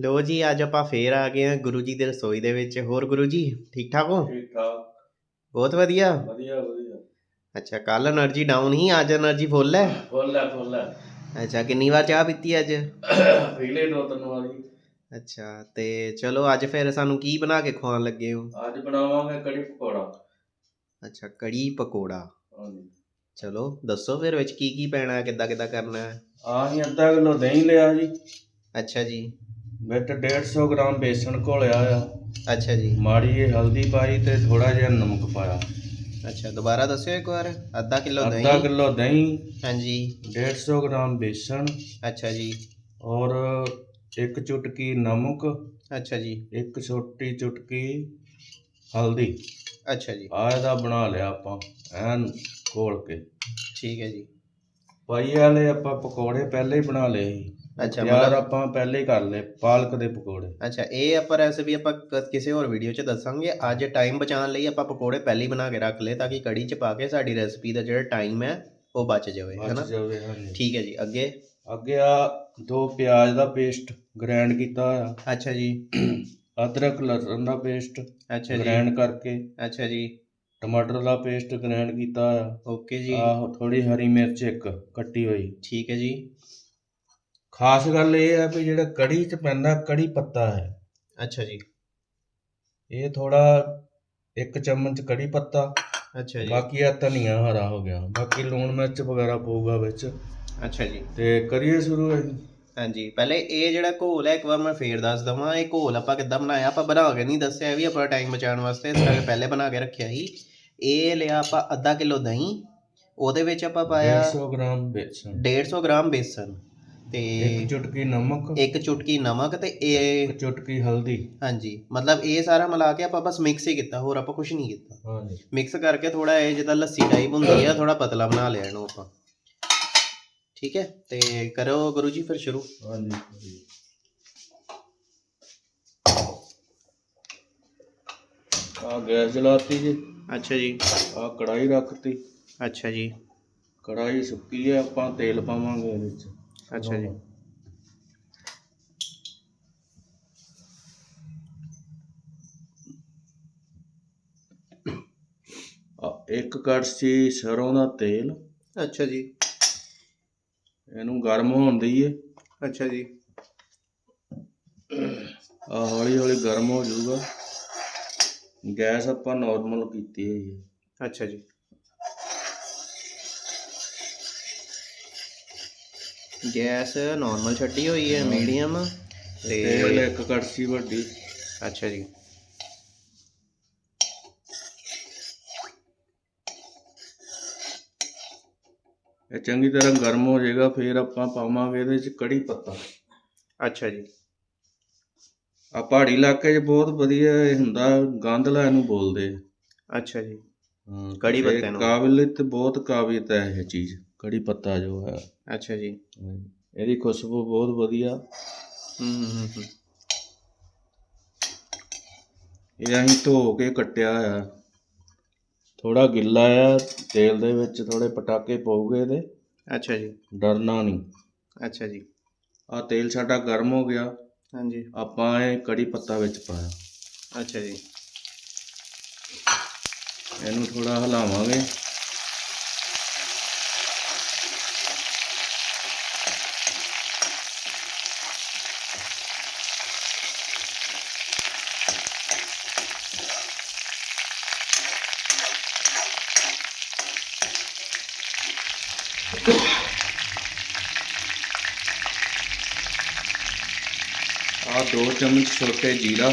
ਲੋ ਜੀ ਅੱਜ ਆਪਾਂ ਫੇਰ ਆ ਗਏ ਆ ਗੁਰੂ ਜੀ ਦੇ ਰਸੋਈ ਦੇ ਵਿੱਚ। ਹੋਰ ਗੁਰੂ ਜੀ ਠੀਕ ਠਾਕ ਹੋ? ਠੀਕ ਠਾਕ। ਬਹੁਤ ਵਧੀਆ। ਵਧੀਆ ਵਧੀਆ। ਅੱਛਾ ਕੱਲ એનર્ਜੀ ਡਾਊਨ ਹੀ ਅੱਜ એનર્ਜੀ ਫੁੱਲ ਹੈ? ਫੁੱਲ ਹੈ ਫੁੱਲ ਹੈ। ਅੱਛਾ ਕਿੰਨੀ ਵਾਰ ਚਾਹ ਪੀਤੀ ਅੱਜ? ਪਹਿਲੇ ਦੋ ਤਿੰਨ ਵਾਰੀ ਅੱਛਾ ਤੇ ਚਲੋ ਅੱਜ ਫਿਰ ਸਾਨੂੰ ਕੀ ਬਣਾ ਕੇ ਖਵਾਉਣ ਲੱਗੇ ਹੋ? ਅੱਜ ਬਣਾਵਾਂਗੇ ਕੜੀ ਪਕੌੜਾ। ਅੱਛਾ ਕੜੀ ਪਕੌੜਾ। ਚਲੋ ਦੱਸੋ ਫੇਰ ਵਿੱਚ ਕੀ ਕੀ ਪੈਣਾ ਕਿੱਦਾਂ ਕਿੱਦਾਂ ਕਰਨਾ ਆ ਜੀ ਅੱਧਾ ਕਿਲੋ ਦਹੀਂ ਲਿਆ ਜੀ। ਅੱਛਾ ਜੀ। ਵਿੱਚ 150 ਗ੍ਰਾਮ ਬੇਸਣ ਘੋਲਿਆ ਆ। ਅੱਛਾ ਜੀ। ਮਾੜੀ ਜਿਹੀ ਹਲਦੀ ਪਾਈ ਤੇ ਥੋੜਾ ਜਿਹਾ ਨਮਕ ਪਾਇਆ। ਅੱਛਾ ਦੁਬਾਰਾ ਦੱਸਿਓ ਇੱਕ ਵਾਰ ਅੱਧਾ ਕਿਲੋ ਅੱਧਾ ਦਹੀਂ ਕਿਲੋ ਦਹੀਂ ਹਾਂਜੀ। 150 ਗ੍ਰਾਮ ਬੇਸਣ ਅੱਛਾ ਜੀ। ਔਰ ਇੱਕ ਚੁਟਕੀ ਨਮਕ ਅੱਛਾ ਜੀ। ਇੱਕ ਛੋਟੀ ਚੁਟਕੀ ਹਲਦੀ। ਅੱਛਾ ਜੀ। ਆਹ ਇਹਦਾ ਬਣਾ ਲਿਆ ਆਪਾਂ ਐਨ ਘੋਲ ਕੇ। ਠੀਕ ਹੈ ਜੀ। ਪਾਈ ਵਾਲੇ ਆਪਾਂ ਪਕੌੜੇ ਪਹਿਲੇ ਹੀ ਬਣਾ ਲਏ ਸੀ। ਅੱਛਾ ਯਾਰ ਮਤਲਬ ਆਪਾਂ ਪਹਿਲੇ ਹੀ ਕਰ ਲਏ ਪਾਲਕ ਦੇ ਪਕੌੜੇ। ਅੱਛਾ ਇਹ ਆਪਾਂ ਰੈਸਿਪੀ ਆਪਾਂ ਕ- ਕਿਸੇ ਹੋਰ ਵੀਡੀਓ 'ਚ ਦੱਸਾਂਗੇ। ਅੱਜ ਟਾਈਮ ਬਚਾਉਣ ਲਈ ਆਪਾਂ ਪਕੌੜੇ ਪਹਿਲੇ ਹੀ ਬਣਾ ਕੇ ਰੱਖ ਲਏ ਤਾਂ ਕਿ ਕੜੀ 'ਚ ਪਾ ਕੇ ਸਾਡੀ ਰੈਸਿਪੀ ਦਾ ਜਿਹੜਾ ਟਾਈਮ ਹੈ ਉਹ ਬਚ ਜਾਵੇ ਬਚ ਹੈਨਾ? ਜਾਵੇ ਹਾਂਜੀ। ਠੀਕ ਹੈ ਜੀ ਅੱਗੇ? ਅੱਗੇ ਆ ਦੋ ਪਿਆਜ਼ ਦਾ ਪੇਸਟ ਗ੍ਰਾਈਂਡ ਕੀਤਾ ਆ ਅੱਛਾ ਜੀ। ਅਦਰਕ ਲਸਣ ਦਾ ਪੇਸਟ ਅੱਛਾ ਜੀ। ਗ੍ਰਾਈਂਡ ਕਰਕੇ। ਅੱਛਾ ਜੀ। ਟਮਾਟਰ ਦਾ ਪੇਸਟ ਗ੍ਰਾਈਂਡ ਕੀਤਾ ਆ ਓਕੇ ਜੀ। ਆਹ ਥੋੜੀ ਹਰੀ ਮਿਰਚ ਇੱਕ ਕੱਟੀ ਹੋਈ। ਠੀਕ ਹੈ ਜੀ। ਖਾਸ ਗੱਲ ਇਹ ਹੈ ਵੀ ਜਿਹੜਾ ਕੜੀ ਚ ਪੈਂਦਾ ਕੜੀ ਪੱਤਾ ਹੈ। ਅੱਛਾ ਜੀ। ਇਹ ਥੋੜਾ ਇੱਕ ਚਮਚ ਕੜੀ ਪੱਤਾ ਅੱਛਾ ਜੀ। ਬਾਕੀ ਆ ਧਨੀਆ ਹਰਾ ਹੋ ਗਿਆ। ਬਾਕੀ ਲੂਣ ਮਿਰਚ ਵਗੈਰਾ ਪਊਗਾ ਵਿੱਚ। ਅੱਛਾ ਜੀ। ਤੇ ਕਰੀਏ ਸ਼ੁਰੂ ਅਸੀਂ ਹਾਂਜੀ ਪਹਿਲੇ ਇਹ ਜਿਹੜਾ ਘੋਲ ਹੈ ਇੱਕ ਵਾਰ ਮੈਂ ਫੇਰ ਦੱਸ ਦਵਾਂ ਇਹ ਘੋਲ ਆਪਾਂ ਕਿੱਦਾਂ ਬਣਾਇਆ? ਆਪਾਂ ਬਣਾ ਕੇ ਨਹੀਂ ਦੱਸਿਆ ਇਹ ਵੀ ਆਪਾਂ ਟਾਈਮ ਬਚਾਉਣ ਵਾਸਤੇ ਇਸ ਕਰਕੇ ਪਹਿਲੇ ਬਣਾ ਕੇ ਰੱਖਿਆ ਸੀ। ਇਹ ਲਿਆ ਆਪਾਂ ਅੱਧਾ ਕਿਲੋ ਦਹੀਂ ਉਹਦੇ ਵਿੱਚ ਆਪਾਂ ਪਾਇਆ 150 ਗ੍ਰਾਮ ਬੇਸਣ 150 ਗ੍ਰਾਮ ਬੇਸਨ। ਤੇ ਇੱਕ ਚੁਟਕੀ ਨਮਕ। ਇੱਕ ਚੁਟਕੀ ਨਮਕ ਤੇ ਇਹ ਇੱਕ ਚੁਟਕੀ ਹਲਦੀ। ਹਾਂਜੀ ਮਤਲਬ ਇਹ ਸਾਰਾ ਮਿਲਾ ਕੇ ਆਪਾਂ ਬਸ ਮਿਕਸ ਹੀ ਕੀਤਾ ਹੋਰ ਆਪਾਂ ਕੁਝ ਨਹੀਂ ਕੀਤਾ। ਹਾਂਜੀ। ਮਿਕਸ ਕਰਕੇ ਥੋੜਾ ਇਹ ਜਿੱਦਾਂ ਲੱਸੀ ਟਾਈਪ ਹੁੰਦੀ ਆ ਥੋੜਾ ਪਤਲਾ ਬਣਾ ਲਿਆ ਇਹਨੂੰ ਆਪਾਂ। ਠੀਕ ਹੈ? ਤੇ ਕਰੋ ਗੁਰੂ ਜੀ ਫਿਰ ਸ਼ੁਰੂ। ਹਾਂਜੀ। ਆ ਗੈਸ ਜਲਾਤੀ ਜੀ। ਅੱਛਾ ਜੀ। ਆ ਕੜਾਈ ਰੱਖਤੀ। ਅੱਛਾ ਜੀ। ਕੜਾਈ ਸੁੱਕੀ ਹੈ ਆਪਾਂ ਤੇਲ ਪਾਵਾਂਗੇ ਇਹਦੇ ਵਿੱਚ। ਅੱਛਾ ਜੀ। ਇੱਕ ਕੜਛੀ ਸਰੋਂ ਦਾ ਤੇਲ। ਅੱਛਾ ਜੀ। ਇਹਨੂੰ ਗਰਮ ਹੋਣ ਦਈਏ। ਅੱਛਾ ਜੀ। ਆ ਹੌਲੀ ਹੌਲੀ ਗਰਮ ਹੋ ਜਾਊਗਾ। ਗੈਸ ਆਪਾਂ ਨਾਰਮਲ ਕੀਤੀ ਹੈ। ਅੱਛਾ ਜੀ। ਗੈਸ ਨਾਰਮਲ ਛੱਡੀ ਹੋਈ ਹੈ ਮੀਡੀਅਮ ਤੇ ਇੱਕ ਕੜਛੀ ਵੱਡੀ। ਅੱਛਾ ਜੀ। ਇਹ ਚੰਗੀ ਤਰ੍ਹਾਂ ਗਰਮ ਹੋ ਜਾਏਗਾ ਫਿਰ ਆਪਾਂ ਪਾਵਾਂਗੇ ਇਹਦੇ ਵਿੱਚ ਕੜੀ ਪੱਤਾ। ਅੱਛਾ ਜੀ। ਆ ਪਹਾੜੀ ਇਲਾਕੇ 'ਚ ਬਹੁਤ ਵਧੀਆ ਇਹ ਹੁੰਦਾ ਗੰਧਲਾ ਇਹਨੂੰ ਬੋਲਦੇ। ਅੱਛਾ ਜੀ। ਕੜੀ ਇਹ ਪੱਤੇ ਨੂੰ। ਕਾਬਲੀਅਤ ਬਹੁਤ ਕਾਬਲੀਅਤ ਹੈ ਇਹ ਚੀਜ਼। ਕੜੀ ਪੱਤਾ ਜੋ ਹੈ। ਅੱਛਾ ਜੀ। ਇਹਦੀ ਖੁਸ਼ਬੂ ਬਹੁਤ ਵਧੀਆ। ਹੂੰ ਹੂੰ ਹੂੰ, ਇਹ ਅਸੀਂ ਧੋ ਕੇ ਕੱਟਿਆ ਆ ਥੋੜਾ ਗਿੱਲਾ ਆ ਤੇਲ ਦੇ ਵਿੱਚ ਥੋੜੇ ਪਟਾਕੇ ਪਾਉਗੇ ਇਹਦੇ। ਅੱਛਾ ਜੀ। ਡਰਨਾ ਨਹੀਂ। ਅੱਛਾ ਜੀ। ਆ ਤੇਲ ਸਾਡਾ ਗਰਮ ਹੋ ਗਿਆ। ਹਾਂਜੀ। ਆਪਾਂ ਇਹ ਕੜੀ ਪੱਤਾ ਵਿੱਚ ਪਾਇਆ। ਅੱਛਾ ਜੀ। ਇਹਨੂੰ ਥੋੜਾ ਹਿਲਾਵਾਂਗੇ। ਦੋ ਚਮਚ ਛੋਟੇ ਜੀਰਾ।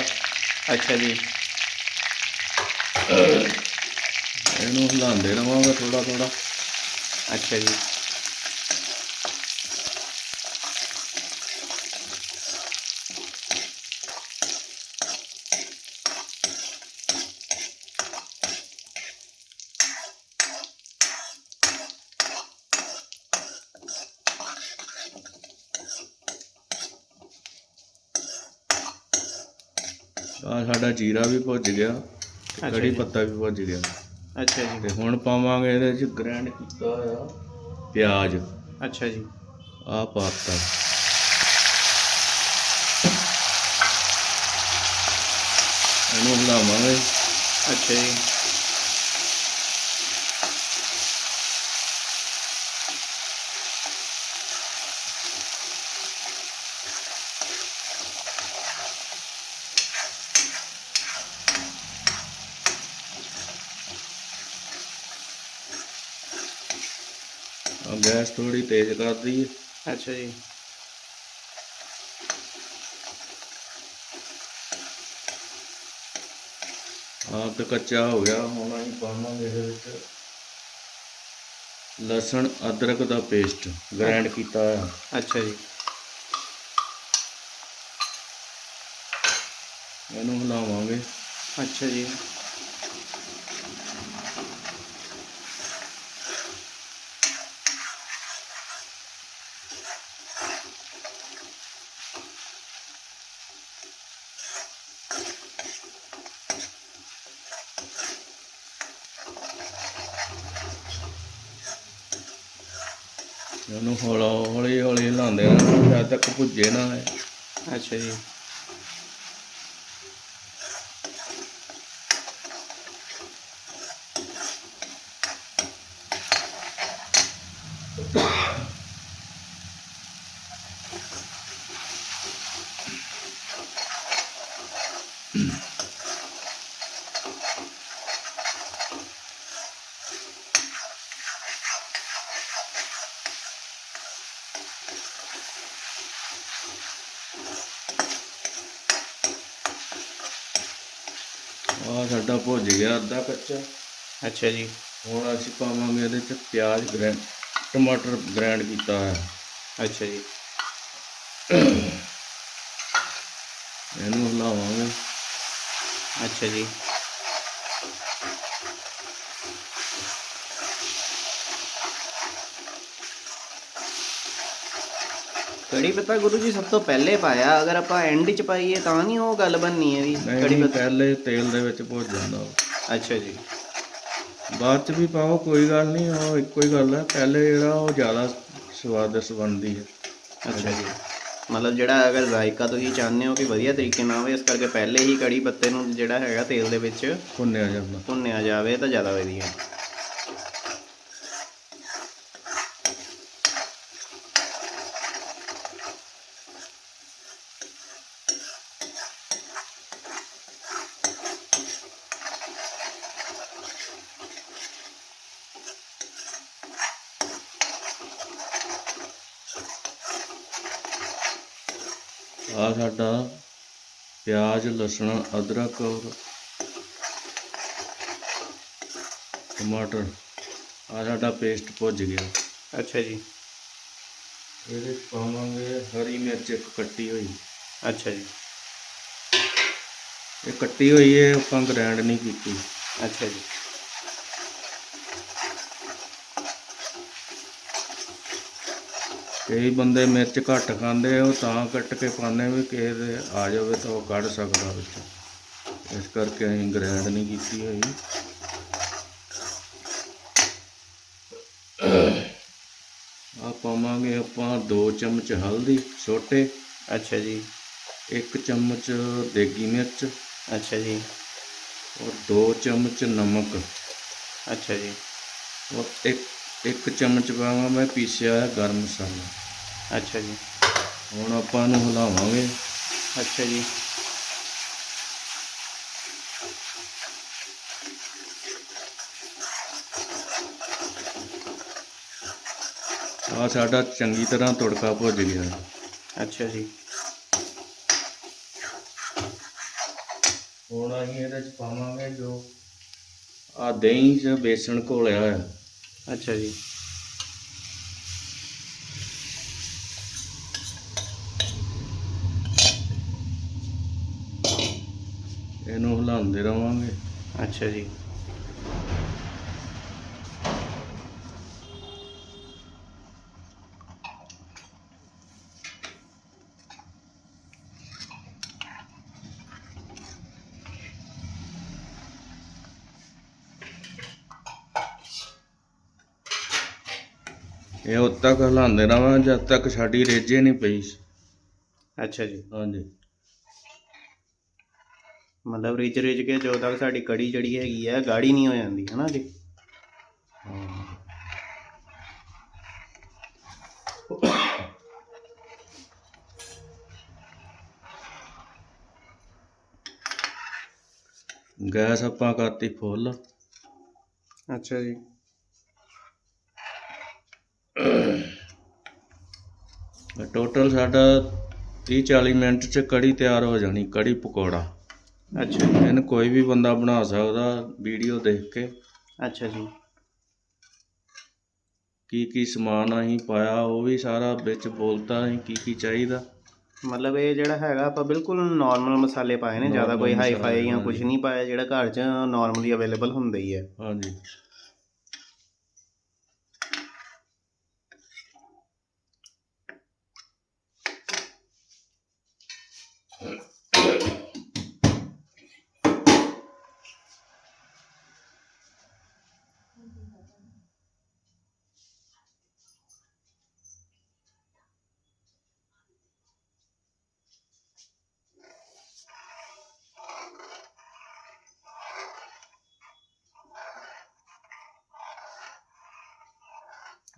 ਅੱਛਾ ਜੀ। ਇਹਨੂੰ ਹਿਲਾਉਂਦੇ ਰਵਾਂਗੇ ਥੋੜਾ ਥੋੜਾ ਅੱਛਾ ਜੀ। ਆ ਸਾਡਾ ਜੀਰਾ ਵੀ ਭੁੱਜ ਗਿਆ ਕੜੀ ਪੱਤਾ ਵੀ ਭੁੱਜ ਗਿਆ। ਅੱਛਾ ਜੀ। ਤੇ ਹੁਣ ਪਾਵਾਂਗੇ ਇਹਦੇ ਵਿੱਚ ਗ੍ਰੈਂਡ ਕੀਤਾ ਹੋਇਆ ਪਿਆਜ਼। ਅੱਛਾ ਜੀ। ਆ ਪਾਤਾ। ਇਹਨੂੰ ਹਲਾਵਾਂਗੇ ਅੱਛਾ ਜੀ। ਗੈਸ ਥੋੜੀ ਤੇਜ਼ ਕਰ ਦਈਏ। ਅੱਛਾ ਜੀ। ਆਹ ਤੇ ਕੱਚਾ ਹੋ ਗਿਆ ਹੁਣ ਅਸੀਂ ਪਾਵਾਂਗੇ ਇਹਦੇ ਵਿੱਚ। ਲਸਣ ਅਦਰਕ ਦਾ ਪੇਸਟ ਗ੍ਰਾਈਂਡ ਕੀਤਾ ਹੋਇਆ। ਅੱਛਾ ਜੀ। ਇਹਨੂੰ ਹਿਲਾਵਾਂਗੇ। ਅੱਛਾ ਜੀ ਇਹਨੂੰ ਹੌਲਾ ਹੌਲੀ ਹੌਲੀ ਹਿਲਾਉਂਦੇ ਰਹਿਣਾ ਜਦ ਤੱਕ ਭੁੱਜੇ ਨਾ। ਹੈ ਅੱਛਾ ਜੀ। ਆਹ ਸਾਡਾ ਭੁੱਜ ਗਿਆ ਅੱਧਾ ਕੱਚਾ। ਅੱਛਾ ਜੀ। ਹੁਣ ਅਸੀਂ ਪਾਵਾਂਗੇ ਇਹਦੇ ਚ ਪਿਆਜ਼ ਗ੍ਰੈਂਡ ਟਮਾਟਰ ਗ੍ਰਾਈਂਡ ਕੀਤਾ ਹੈ ਅੱਛਾ ਜੀ। ਇਹਨੂੰ ਹਿਲਾਵਾਂਗੇ। ਅੱਛਾ ਜੀ। ਕੜੀ ਪੱਤਾ ਗੁਰੂ ਜੀ ਸਭ ਤੋਂ ਪਹਿਲੇ ਪਾਇਆ ਅਗਰ ਆਪਾਂ ਐਂਡ 'ਚ ਪਾਈਏ ਤਾਂ ਨਹੀਂ ਉਹ ਗੱਲ ਬਣਨੀ ਹੈ ਵੀ ਕੜੀ ਪੱਤਾ। ਪਹਿਲੇ ਤੇਲ ਦੇ ਵਿੱਚ ਭੁੱਜ ਜਾਂਦਾ ਉਹ। ਅੱਛਾ ਜੀ। ਬਾਅਦ ਚ ਵੀ ਪਾਓ ਕੋਈ ਗੱਲ ਨਹੀਂ ਉਹ ਇੱਕੋ ਹੀ ਗੱਲ ਹੈ। ਪਹਿਲੇ ਜਿਹੜਾ ਉਹ ਜ਼ਿਆਦਾ ਸਵਾਦਿਸ਼ਟ ਬਣਦੀ ਹੈ। ਅੱਛਾ ਜੀ। ਮਤਲਬ ਜਿਹੜਾ ਅਗਰ ਜ਼ਾਇਕਾ ਤੁਸੀਂ ਚਾਹੁੰਦੇ ਹੋ ਕਿ ਵਧੀਆ ਤਰੀਕੇ ਨਾਲ ਹੋਵੇ ਇਸ ਕਰਕੇ ਪਹਿਲੇ ਹੀ ਕੜੀ ਪੱਤੇ ਨੂੰ ਜਿਹੜਾ ਹੈਗਾ ਤੇਲ ਦੇ ਵਿੱਚ ਭੁੰਨਿਆ ਜਾਂਦਾ ਭੁੰਨਿਆ ਜਾਵੇ ਤਾਂ ਜ਼ਿਆਦਾ ਵਧੀਆ। ਸਾਡਾ ਪਿਆਜ਼ ਲਸਣ ਅਦਰਕ ਔਰ ਟਮਾਟਰ ਆ ਸਾਡਾ ਪੇਸਟ ਭੁੱਜ ਗਿਆ। ਅੱਛਾ ਜੀ। ਇਹਦੇ 'ਚ ਪਾਵਾਂਗੇ ਹਰੀ ਮਿਰਚ ਇੱਕ ਕੱਟੀ ਹੋਈ। ਅੱਛਾ ਜੀ। ਇਹ ਕੱਟੀ ਹੋਈ ਹੈ ਆਪਾਂ ਗ੍ਰਾਈਂਡ ਨਹੀਂ ਕੀਤੀ। ਅੱਛਾ ਜੀ। ਕਈ ਬੰਦੇ ਮਿਰਚ ਘੱਟ ਖਾਂਦੇ ਉਹ ਤਾਂ ਕੱਟ ਕੇ ਪਾਉਂਦੇ ਵੀ ਕਿਸੇ ਦੇ ਆ ਜਾਵੇ ਤਾਂ ਉਹ ਕੱਢ ਸਕਦਾ ਵਿੱਚ। ਇਸ ਕਰਕੇ ਅਸੀਂ ਗ੍ਰਾਈਂਡ ਨਹੀਂ ਕੀਤੀ ਹੋਈ। ਆ ਪਾਵਾਂਗੇ ਆਪਾਂ 2 ਚਮਚ ਹਲਦੀ ਛੋਟੇ। ਅੱਛਾ ਜੀ। 1 ਚਮਚ ਦੇਗੀ ਮਿਰਚ। ਅੱਛਾ ਜੀ। ਔਰ 2 ਚਮਚ ਨਮਕ। ਅੱਛਾ ਜੀ। ਔਰ ਇੱਕ ਇੱਕ ਚਮਚ ਪਾਵਾਂ ਮੈਂ ਪੀਸਿਆ ਹੋਇਆ ਗਰਮ ਮਸਾਲਾ। ਅੱਛਾ ਜੀ। ਹੁਣ ਆਪਾਂ ਨੂੰ ਹਿਲਾਵਾਂਗੇ। ਅੱਛਾ ਜੀ। ਆ ਸਾਡਾ ਚੰਗੀ ਤਰ੍ਹਾਂ ਤੁੜਕਾ ਭੁੱਜ ਗਿਆ। ਅੱਛਾ ਜੀ। ਹੁਣ ਅਸੀਂ ਇਹਦੇ ਚ ਪਾਵਾਂਗੇ ਜੋ ਆ ਦਹੀਂ ਚ ਬੇਸਣ ਘੋਲਿਆ ਹੋਇਆ। ਅੱਛਾ ਜੀ। ਇਹਨੂੰ ਹਿਲਾਉਂਦੇ ਰਵਾਂਗੇ। ਅੱਛਾ ਜੀ। ਇਹ ਉਦ ਤੱਕ ਹਿਲਾਉਂਦੇ ਰਵਾਂ ਜਦ ਤੱਕ ਸਾਡੀ ਰੇਜੇ ਨਹੀਂ ਪਈ। ਅੱਛਾ ਜੀ। ਹਾਂਜੀ। ਮਤਲਬ ਰਿਜ ਰਿਜ ਕੇ ਜਦੋਂ ਤੱਕ ਸਾਡੀ ਕੜੀ ਜਿਹੜੀ ਹੈਗੀ ਹੈ ਗਾੜੀ ਨਹੀਂ ਹੋ ਜਾਂਦੀ ਹੈ ਨਾ ਜੀ? ਗੈਸ ਆਪਾਂ ਕਰਤੀ ਫੁੱਲ। ਅੱਛਾ ਜੀ। ਟੋਟਲ ਸਾਡਾ 30 40 ਮਿੰਟ ਚ ਕੜੀ ਤਿਆਰ ਹੋ ਜਾਣੀ ਕੜੀ ਪਕੌੜਾ। ਅੱਛਾ ਇਹਨੂੰ ਕੋਈ ਵੀ ਬੰਦਾ ਬਣਾ ਸਕਦਾ ਵੀਡੀਓ ਦੇਖ ਕੇ। ਅੱਛਾ ਜੀ। ਕੀ ਕੀ ਸਮਾਨ ਅਸੀਂ ਪਾਇਆ ਉਹ ਵੀ ਸਾਰਾ ਵਿੱਚ ਬੋਲਤਾ ਅਸੀਂ ਕੀ ਕੀ ਚਾਹੀਦਾ। ਮਤਲਬ ਇਹ ਜਿਹੜਾ ਹੈਗਾ ਆਪਾਂ ਬਿਲਕੁਲ ਨਾਰਮਲ ਮਸਾਲੇ ਪਾਏ ਨੇ ਜ਼ਿਆਦਾ ਕੋਈ ਹਾਈ ਫਾਈ ਜਾਂ। ਕੁਝ ਨਹੀਂ ਪਾਇਆ ਜਿਹੜਾ ਘਰ 'ਚ ਨਾਰਮਲੀ ਅਵੇਲੇਬਲ ਹੁੰਦਾ ਹੀ ਹੈ। ਹਾਂਜੀ।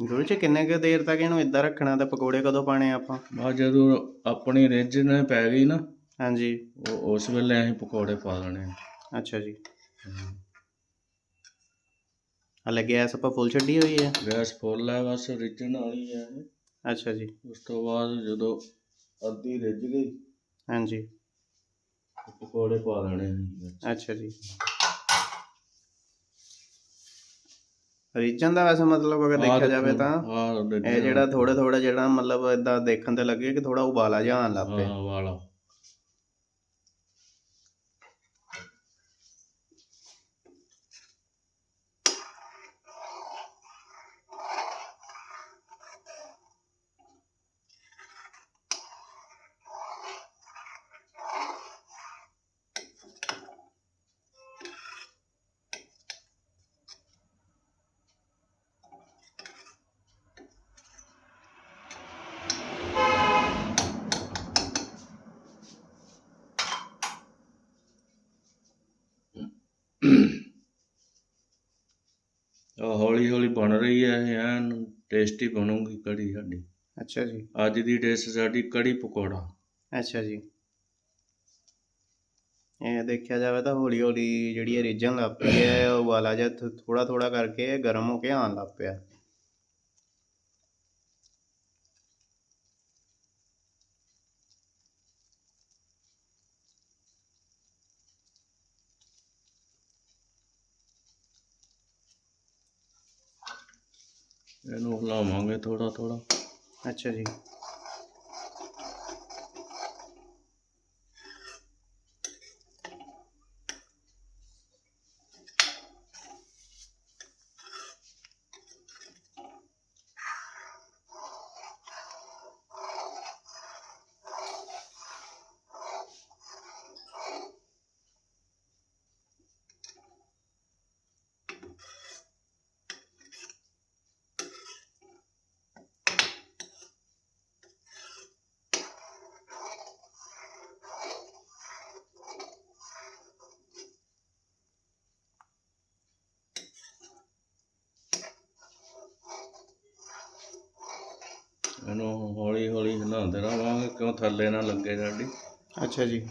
ਗੁਰੂ ਜੀ ਕਿੰਨੇ ਕੁ ਦੇਰ ਤੱਕ ਇਹਨੂੰ ਇਦਾਂ ਰੱਖਣਾ ਤੇ ਪਕੌੜੇ ਕਦੋਂ ਪਾਣੇ ਆਪਾਂ? ਬਸ ਜਦੋਂ ਆਪਣੀ ਰਿੱਝ ਨੇ ਪੈ ਗਈ ਨਾ ਹਾਂਜੀ। ਉਹ ਉਸ ਵੇਲੇ ਅਸੀਂ ਪਕੌੜੇ ਪਾ ਦੇਣੇ ਆ। ਅੱਛਾ ਜੀ। ਹਲੇ ਗੈਸ ਆਪਾਂ ਫੁੱਲ ਛੱਡੀ ਹੋਈ ਹੈ? ਗੈਸ ਫੁੱਲ ਹੈ ਬਸ ਰਿੱਝਣ ਵਾਲੀ ਹੈ ਇਹ। ਅੱਛਾ ਜੀ। ਉਸ ਤੋਂ ਬਾਅਦ ਜਦੋਂ ਅੱਧੀ ਰਿੱਝ ਗਈ ਹਾਂਜੀ। ਤੇ ਪਕੌੜੇ ਪਾ ਅਸੀਂ। ਵਿੱਚ। ਅੱਛਾ ਜੀ। ਰੀਜਨ ਦਾ ਵੈਸੇ ਮਤਲਬ ਅਗਰ ਦੇਖਿਆ ਦੇਖੋ, ਜਾਵੇ ਤਾਂ ਇਹ ਜਿਹੜਾ ਥੋੜਾ ਥੋੜਾ ਜਿਹੜਾ ਮਤਲਬ ਇਦਾਂ ਦੇਖਣ ਤੇ ਲੱਗੇ ਕਿ ਥੋੜਾ ਉਬਾਲਾ ਜਿਹਾ ਆਉਣ ਲੱਗ ਪਿਆ। ਹਾਂ ਹੌਲੀ ਹੌਲੀ ਬਣ ਰਹੀ ਹੈ ਇਹ ਐਨ ਟੇਸਟੀ ਬਣੂਗੀ ਕੜੀ ਸਾਡੀ। ਅੱਛਾ ਜੀ। ਅੱਜ ਦੀ ਡਿਸ਼ ਸਾਡੀ ਕੜੀ ਪਕੌੜਾ। ਅੱਛਾ ਜੀ। ਇਹ ਦੇਖਿਆ ਜਾਵੇ ਤਾਂ ਹੌਲੀ ਹੌਲੀ ਜਿਹੜੀ ਇਹ ਰੀਜਨ ਲੱਗ ਪਈ ਹੈ ਉਹ ਉਬਾਲਾ ਜਿਹਾ ਥੋੜਾ ਥੋੜਾ ਕਰਕੇ ਗਰਮ ਹੋ ਕੇ ਆਉਣ ਲੱਗ ਪਿਆ। ਇਹਨੂੰ ਹਿਲਾਵਾਂਗੇ ਥੋੜਾ ਥੋੜਾ ਅੱਛਾ ਜੀ ਇਹਨੂੰ ਹੌਲੀ ਹੌਲੀ ਹਿਲਾਉਂਦੇ ਰਹਾਂਗੇ ਕਿਉਂ ਥੱਲੇ ਨਾ ਲੱਗੇ ਸਾਡੀ। ਅੱਛਾ ਜੀ।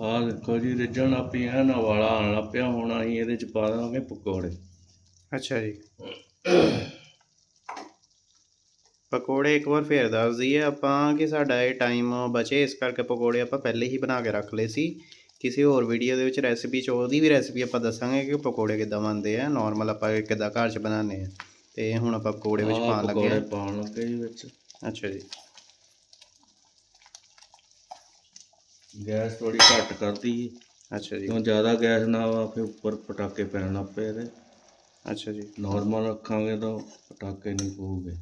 ਆਹ ਦੇਖੋ ਜੀ ਰਿੱਝਣ ਆਪੀ ਐਨ ਵਾਲਾ ਆਉਣ ਲੱਗ ਪਿਆ ਹੁਣ ਅਸੀਂ ਇਹਦੇ ਚ ਪਾ ਦਾਂਗੇ ਪਕੌੜੇ। ਅੱਛਾ ਜੀ। ਪਕੌੜੇ ਇੱਕ ਵਾਰ ਫੇਰ ਦੱਸ ਦਈਏ ਆਪਾਂ ਕਿ ਸਾਡਾ ਇਹ ਟਾਈਮ ਬਚੇ ਇਸ ਕਰਕੇ ਪਕੌੜੇ ਆਪਾਂ ਪਹਿਲੇ ਹੀ ਬਣਾ ਕੇ ਰੱਖ ਲਏ ਸੀ। ਕਿਸੇ ਹੋਰ ਵੀਡੀਓ ਦੇ ਵਿੱਚ ਰੈਸਿਪੀ ਚ ਉਹਦੀ ਵੀ ਰੈਸਿਪੀ ਆਪਾਂ ਦੱਸਾਂਗੇ ਕਿ ਪਕੌੜੇ ਕਿੱਦਾਂ ਬਣਦੇ ਆ ਨਾਰਮਲ ਆਪਾਂ ਕਿੱਦਾਂ ਘਰ ਚ ਬਣਾਉਂਦੇ ਆ। ਤੇ ਹੁਣ ਆਪਾਂ ਪਕੌੜੇ ਵਿੱਚ ਪਾਉਣ ਲੱਗੇ ਪਕੌੜੇ ਆ। ਪਾਉਣ ਲੱਗੇ ਜੀ ਵਿੱਚ। ਅੱਛਾ ਜੀ। ਗੈਸ ਥੋੜੀ ਘੱਟ ਕਰਦੀ ਕਰਤੀ। ਅੱਛਾ ਜੀ। ਕਿਉਂ ਜ਼ਿਆਦਾ ਗੈਸ ਨਾ ਆ ਫਿਰ ਉੱਪਰ ਪਟਾਕੇ ਪੈਣ ਲੱਗ ਪਏ ਇਹਦੇ। ਅੱਛਾ ਜੀ। ਨਾਰਮਲ ਰੱਖਾਂਗੇ ਤਾਂ ਪਟਾਕੇ ਨਹੀਂ ਪਊਗੇ।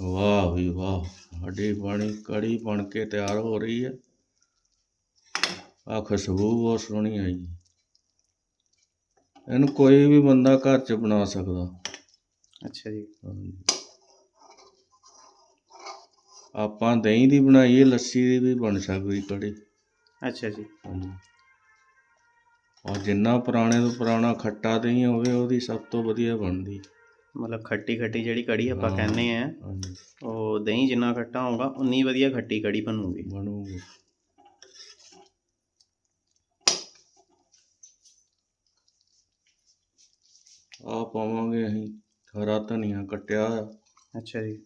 ਵਾਹ ਵੀ ਵਾਹ ਸਾਡੀ ਪਾਣੀ ਕੜੀ ਬਣ ਕੇ ਤਿਆਰ ਹੋ ਰਹੀ ਹੈ। ਆ ਖੁਸ਼ਬੂ ਬਹੁਤ ਸੋਹਣੀ ਆਈ। ਇਹਨੂੰ ਕੋਈ ਵੀ ਬੰਦਾ ਘਰ 'ਚ ਬਣਾ ਸਕਦਾ। ਅੱਛਾ ਜੀ। ਆਪਾਂ ਦਹੀਂ ਦੀ ਬਣਾਈ ਹੈ ਲੱਸੀ ਦੀ ਵੀ ਬਣ ਸਕਦੀ ਕੜੀ। ਅੱਛਾ ਜੀ। ਹਾਂਜੀ। ਔਰ ਜਿੰਨਾ ਪੁਰਾਣੇ ਤੋਂ ਪੁਰਾਣਾ ਖੱਟਾ ਦਹੀਂ ਹੋਵੇ ਉਹਦੀ ਸਭ ਤੋਂ ਵਧੀਆ ਬਣਦੀ। ਮਤਲਬ ਖੱਟੀ ਖੱਟੀ ਜਿਹੜੀ ਕੜੀ ਆਪਾਂ। ਕਹਿੰਦੇ ਆ ਹਾਂਜੀ। ਉਹ ਦਹੀਂ ਜਿੰਨਾ ਖੱਟਾ ਹੋਊਗਾ ਉਨੀ ਵਧੀਆ ਖੱਟੀ ਕੜੀ ਬਣੂਗੀ। ਬਣੂਗੀ। ਆ ਪਾਵਾਂਗੇ ਅਸੀਂ ਹਰਾ ਧਨੀਆ ਕੱਟਿਆ ਹੋਇਆ। ਅੱਛਾ ਜੀ।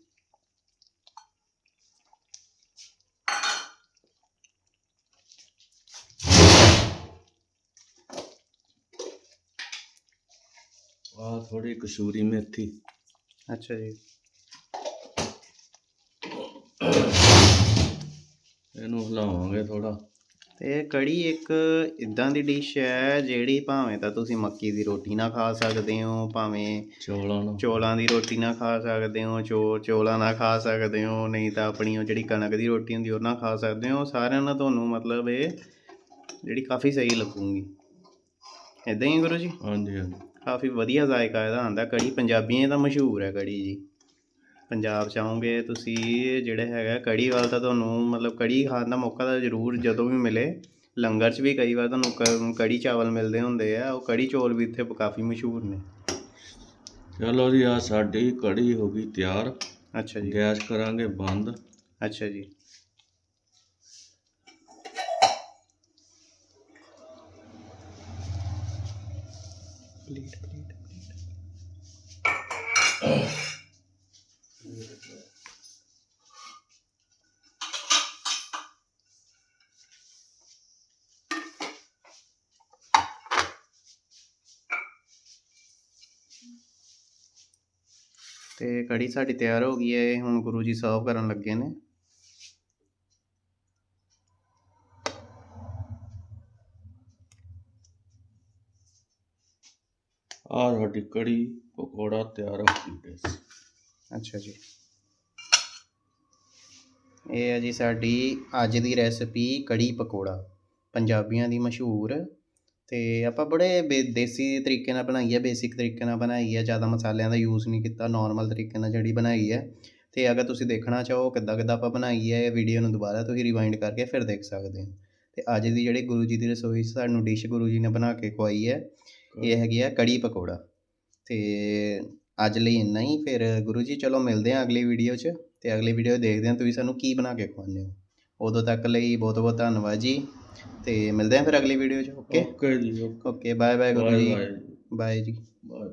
ਆ ਥੋੜੀ ਕਸੂਰੀ ਮੇਥੀ। ਅੱਛਾ ਜੀ। ਇਹਨੂੰ ਹਿਲਾਵਾਂਗੇ ਥੋੜਾ ਤੇ ਕੜੀ ਇੱਕ ਇਦਾਂ ਦੀ ਡਿਸ਼ ਹੈ ਜਿਹੜੀ ਭਾਵੇਂ ਤਾਂ ਤੁਸੀਂ ਮੱਕੀ ਦੀ ਰੋਟੀ ਨਾਲ ਖਾ ਸਕਦੇ ਹੋ ਭਾਵੇਂ ਚੌਲਾਂ ਨੂੰ। ਚੋਲਾਂ ਦੀ ਰੋਟੀ ਨਾਲ ਖਾ ਸਕਦੇ ਹੋ ਚੋ ਚੋਲਾਂ ਨਾਲ ਖਾ ਸਕਦੇ ਹੋ ਨਹੀਂ ਤਾਂ ਆਪਣੀ ਉਹ ਜਿਹੜੀ ਕਣਕ ਦੀ ਰੋਟੀ ਹੁੰਦੀ ਉਹ ਨਾਲ ਖਾ ਸਕਦੇ ਹੋ। ਸਾਰਿਆਂ ਨਾਲ ਤੁਹਾਨੂੰ ਮਤਲਬ ਇਹ ਜਿਹੜੀ ਕਾਫੀ ਸਹੀ ਲੱਗੂਗੀ। ਇਦਾਂ ਹੀ ਗੁਰੂ ਜੀ? ਹਾਂਜੀ ਹਾਂਜੀ। ਕਾਫੀ ਵਧੀਆ ਜ਼ਾਇਕਾ ਇਹਦਾ ਆਂਦਾ ਕੜੀ ਪੰਜਾਬੀਆਂ ਦਾ ਮਸ਼ਹੂਰ ਹੈ ਕੜੀ ਜੀ। ਪੰਜਾਬ ਚ ਆਓਗੇ ਤੁਸੀਂ ਜਿਹੜੇ ਹੈਗਾ ਕੜੀ ਵੱਲ ਤਾਂ ਤੁਹਾਨੂੰ ਮਤਲਬ ਕੜੀ ਖਾਣ ਦਾ ਮੌਕਾ ਤਾਂ ਜ਼ਰੂਰ ਜਦੋਂ ਵੀ ਮਿਲੇ। ਲੰਗਰ 'ਚ ਵੀ ਕਈ ਵਾਰ ਤੁਹਾਨੂੰ ਕੜੀ ਚਾਵਲ ਮਿਲਦੇ ਹੁੰਦੇ ਆ ਉਹ ਕੜੀ ਚੌਲ ਵੀ ਇੱਥੇ ਕਾਫੀ ਮਸ਼ਹੂਰ ਨੇ। ਚਲੋ ਜੀ ਆ ਸਾਡੀ ਕੜੀ ਹੋ ਗਈ ਤਿਆਰ। ਅੱਛਾ ਜੀ। ਗੈਸ ਕਰਾਂਗੇ ਬੰਦ। ਅੱਛਾ ਜੀ। ਪਲੇਟ ਪਲੇਟ ਤੇ ਕੜੀ ਸਾਡੀ ਤਿਆਰ ਹੋ ਗਈ ਹੈ, ਇਹ ਹੁਣ ਗੁਰੂ ਜੀ ਸਰਵ ਕਰਨ ਲੱਗੇ ਨੇ ਆ ਸਾਡੀ ਕੜੀ ਪਕੌੜਾ ਤਿਆਰ ਹੋ ਹੈ ਅੱਛਾ ਜੀ। ਇਹ ਹੈ ਜੀ ਸਾਡੀ ਅੱਜ ਦੀ ਰੈਸਪੀ ਕੜੀ ਪਕੌੜਾ। ਪੰਜਾਬੀਆਂ ਦੀ ਮਸ਼ਹੂਰ ਤੇ ਆਪਾਂ ਬੜੇ ਬੇ- ਦੇਸੀ ਤਰੀਕੇ ਨਾਲ ਬਣਾਈ ਹੈ ਬੇਸਿਕ ਤਰੀਕੇ ਨਾਲ ਬਣਾਈ ਹੈ ਜ਼ਿਆਦਾ ਮਸਾਲਿਆਂ ਦਾ ਯੂਜ਼ ਨਹੀਂ ਕੀਤਾ ਨਾਰਮਲ ਤਰੀਕੇ ਨਾਲ ਜਿਹੜੀ ਬਣਾਈ ਹੈ ਤੇ ਅਗਰ ਤੁਸੀਂ ਦੇਖਣਾ ਚਾਹੋ ਕਿੱਦਾਂ ਕਿੱਦਾਂ ਆਪਾਂ ਬਣਾਈ ਹੈ ਇਹ ਵੀਡੀਓ ਨੂੰ ਦੁਬਾਰਾ ਤੁਸੀਂ ਰਿਵਾਈਂਡ ਕਰਕੇ ਫਿਰ ਦੇਖ ਸਕਦੇ ਹੋ। ਤੇ ਅੱਜ ਦੀ ਜਿਹੜੀ ਗੁਰੂ ਜੀ ਦੀ ਰਸੋਈ 'ਚ ਸਾਨੂੰ ਡਿਸ਼ ਗੁਰੂ ਜੀ ਨੇ ਬਣਾ ਕੇ ਖਵਾਈ ਹੈ ਇਹ ਹੈਗੀ ਆ ਕੜੀ ਪਕੌੜਾ। ਤੇ ਅੱਜ ਲਈ ਇੰਨਾ ਹੀ। ਫਿਰ ਗੁਰੂ ਜੀ ਚਲੋ ਮਿਲਦੇ ਹਾਂ ਅਗਲੀ ਵੀਡੀਓ 'ਚ ਤੇ ਅਗਲੀ ਵੀਡੀਓ ਦੇਖਦੇ ਹਾਂ ਤੁਸੀਂ ਸਾਨੂੰ ਕੀ ਬਣਾ ਕੇ ਖਵਾਉਂਦੇ ਹੋ। ਉਦੋਂ ਤੱਕ ਲਈ ਬਹੁਤ ਬਹੁਤ ਧੰਨਵਾਦ ਜੀ ਤੇ ਮਿਲਦੇ ਹਾਂ ਫਿਰ ਅਗਲੀ ਵੀਡੀਓ 'ਚ। Okay okay ji okay bye bye Guru ji. Bye ji. Bye